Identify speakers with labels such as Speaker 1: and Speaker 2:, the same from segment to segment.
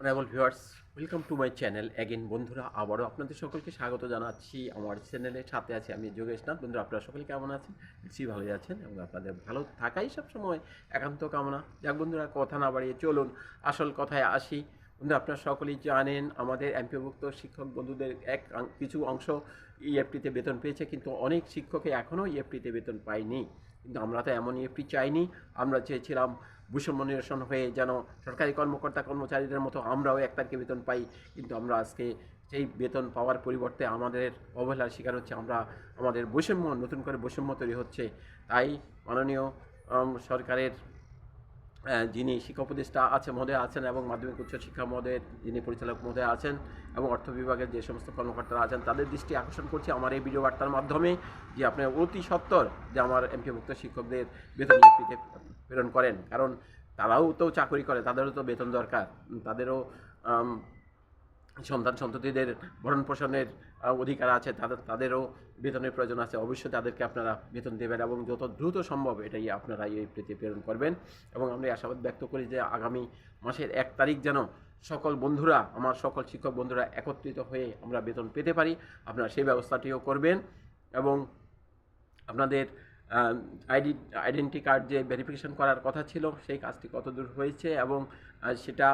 Speaker 1: Honourable viewers welcome to my channel again বন্ধুরা, আবারও আপনাদের সকলকে স্বাগত জানাচ্ছি আমার চ্যানেলের সাথে আছে আমি যোগেশ নাথ। বন্ধুরা, আপনারা সকলে কেমন আছেন? বেশি ভালো আছেন এবং আপনাদের ভালো থাকাই সবসময় একান্ত কামনা। যাক বন্ধুরা, কথা না বাড়িয়ে চলুন। আসল কথায় আসি। বন্ধুরা আপনারা সকলেই জানেন, আমাদের এমপিভুক্ত শিক্ষক বন্ধুদের এক কিছু অংশ ইএফটিতে বেতন পেয়েছে, কিন্তু অনেক শিক্ষকে এখনও ইএফটিতে বেতন পায়নি। কিন্তু আমরা তো এমন ইএফটি চাইনি, আমরা চেয়েছিলাম বৈষম্য নিরসন হয়ে যেন সরকারি কর্মকর্তা কর্মচারীদের মতো আমরাও এক তারিখে বেতন পাই, কিন্তু আমরা আজকে সেই বেতন পাওয়ার পরিবর্তে আমাদের অবহেলার শিকার হচ্ছে, আমরা আমাদের বৈষম্য, নতুন করে বৈষম্য তৈরি হচ্ছে। তাই মাননীয় সরকারের যিনি শিক্ষা উপদেষ্টা আছে মহোদয় আছেন এবং মাধ্যমিক উচ্চ শিক্ষা মহোদয়ের যিনি পরিচালক মহোদয় আছেন এবং অর্থ বিভাগের যে সমস্ত কর্মকর্তারা আছেন, তাদের দৃষ্টি আকর্ষণ করছি আমার এই ভিডিও বার্তার মাধ্যমে যে আপনার অতি সত্তর যে আমার এমপিভুক্ত শিক্ষকদের বেতন ইএফপিতে প্রেরণ করেন। কারণ তারাও তো চাকরি করে, তাদেরও তো বেতন দরকার, তাদেরও সন্তান সন্ততিদের ভরণ পোষণের অধিকার আছে তাদের তাদেরও বেতনের প্রয়োজন আছে। অবশ্যই তাদেরকে আপনারা বেতন দেবেন এবং যত দ্রুত সম্ভব এটাই আপনারা এই প্রীতি প্রেরণ করবেন এবং আমরা আশাবাদ ব্যক্ত করি যে আগামী মাসের এক তারিখ যেন সকল বন্ধুরা, আমার সকল শিক্ষক বন্ধুরা একত্রিত হয়ে আমরা বেতন পেতে পারি। আপনারা সেই ব্যবস্থাটিও করবেন এবং আপনাদের আইডি, আইডেন্টি কার্ড যে ভেরিফিকেশন করার কথা ছিল, সেই কাজটি কতদূর হয়েছে এবং সেটা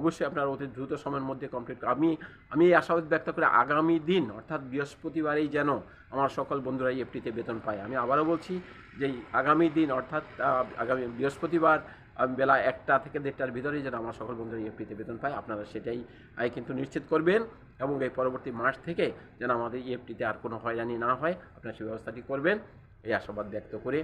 Speaker 1: অবশ্যই আপনার অতি দ্রুত সময়ের মধ্যে কমপ্লিট আমি আমি এই আশাবাদ ব্যক্ত করে আগামী দিন, অর্থাৎ বৃহস্পতিবারেই যেন আমার সকল বন্ধুরা এফটিতে বেতন পায়। আমি আবারও বলছি যে আগামী দিন, অর্থাৎ আগামী বৃহস্পতিবার বেলা একটা থেকে দেড়টার ভিতরেই যেন আমার সকল বন্ধুরা এফটিতে বেতন পায়। আপনারা সেটাই কিন্তু নিশ্চিত করবেন এবং এই পরবর্তী মাস থেকে যেন আমাদের ইএফটিতে আর কোনো হয়রানি না হয়। আপনারা সেই ব্যবস্থাটি করবেন। এই আশাবাদ ব্যক্ত করে